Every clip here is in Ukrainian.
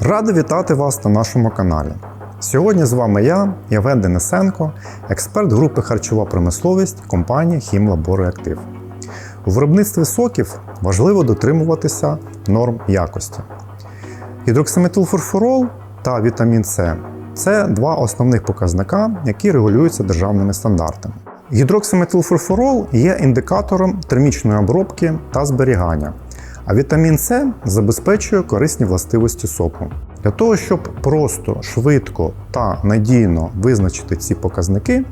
Радий вітати вас на нашому каналі. Сьогодні з вами я, Євген Денисенко, експерт групи харчова промисловість компанії Хімлабореактив. У виробництві соків важливо дотримуватися норм якості. Гідроксиметилфурфурол та вітамін С це два основних показника, які регулюються державними стандартами. Гідроксиметилфурфурол є індикатором термічної обробки та зберігання, а вітамін С забезпечує корисні властивості соку. Для того, щоб просто, швидко та надійно визначити ці показники,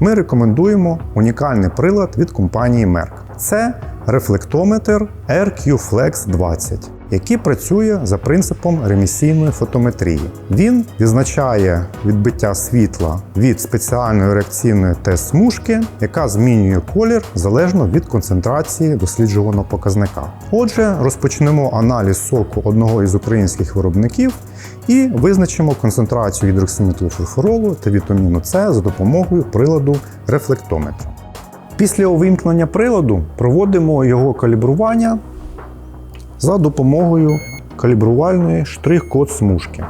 ми рекомендуємо унікальний прилад від компанії Merck. Це рефлектометр RQ-Flex 20, який працює за принципом ремісійної фотометрії. Він відзначає відбиття світла від спеціальної реакційної тест-смужки, яка змінює колір залежно від концентрації досліджуваного показника. Отже, розпочнемо аналіз соку одного із українських виробників і визначимо концентрацію гідроксиметилфурфуролу та вітаміну С за допомогою приладу рефлектометра. Після увімкнення приладу проводимо його калібрування за допомогою калібрувальної штрих-код смужки.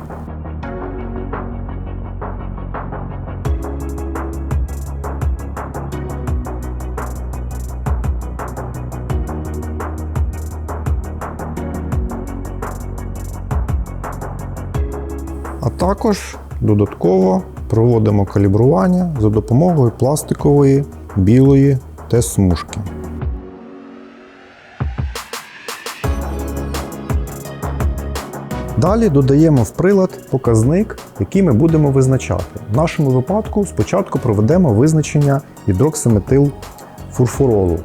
А також додатково проводимо калібрування за допомогою пластикової білої тест-смужки. Далі додаємо в прилад показник, який ми будемо визначати. В нашому випадку спочатку проведемо визначення гідроксиметилфурфуролу.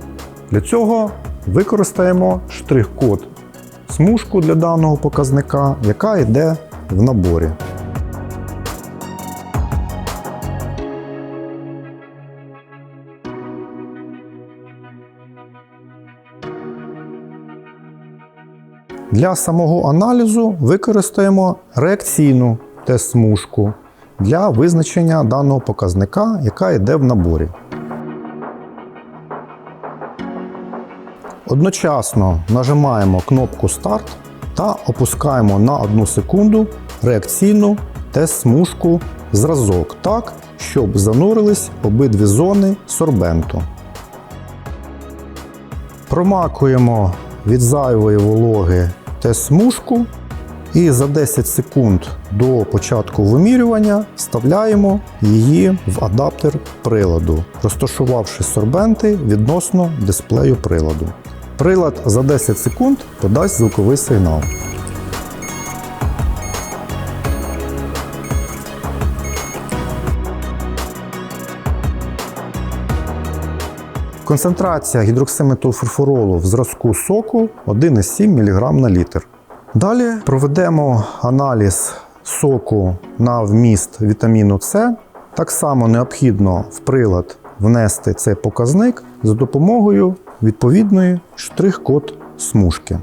Для цього використаємо штрих-код смужку для даного показника, яка йде в наборі. Для самого аналізу використаємо реакційну тест-смужку для визначення даного показника, яка йде в наборі. Одночасно нажимаємо кнопку Старт та опускаємо на 1 секунду реакційну тест-смужку зразок так, щоб занурились обидві зони сорбенту. Промакуємо від зайвої вологи тест-смужку і за 10 секунд до початку вимірювання вставляємо її в адаптер приладу, розташувавши сорбенти відносно дисплею приладу. Прилад за 10 секунд подасть звуковий сигнал. Концентрація гідроксиметилфурфуролу в зразку соку 1,7 мг на літр. Далі проведемо аналіз соку на вміст вітаміну С. Так само необхідно в прилад внести цей показник за допомогою відповідної штрих-код смужки.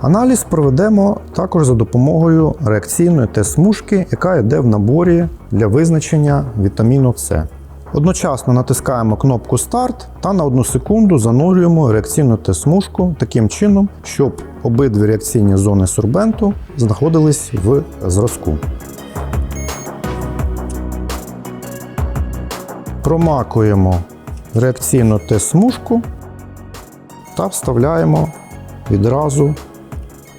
Аналіз проведемо також за допомогою реакційної тест-смужки, яка йде в наборі для визначення вітаміну С. Одночасно натискаємо кнопку Старт та на 1 секунду занурюємо реакційну тест-смужку таким чином, щоб обидві реакційні зони сорбенту знаходились в зразку. Промакуємо реакційну тест-смужку та вставляємо відразу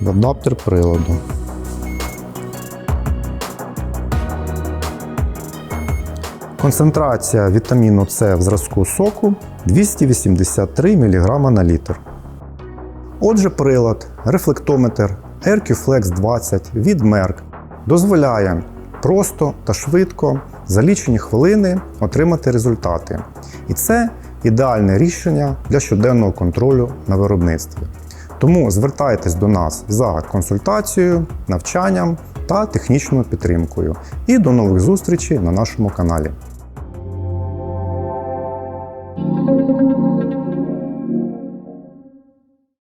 в адаптер приладу. Концентрація вітаміну С в зразку соку 283 мг на літр. Отже, прилад, рефлектометр RQ-Flex 20 від Merck дозволяє просто та швидко за лічені хвилини отримати результати. І це ідеальне рішення для щоденного контролю на виробництві. Тому звертайтесь до нас за консультацією, навчанням та технічною підтримкою. І до нових зустрічей на нашому каналі.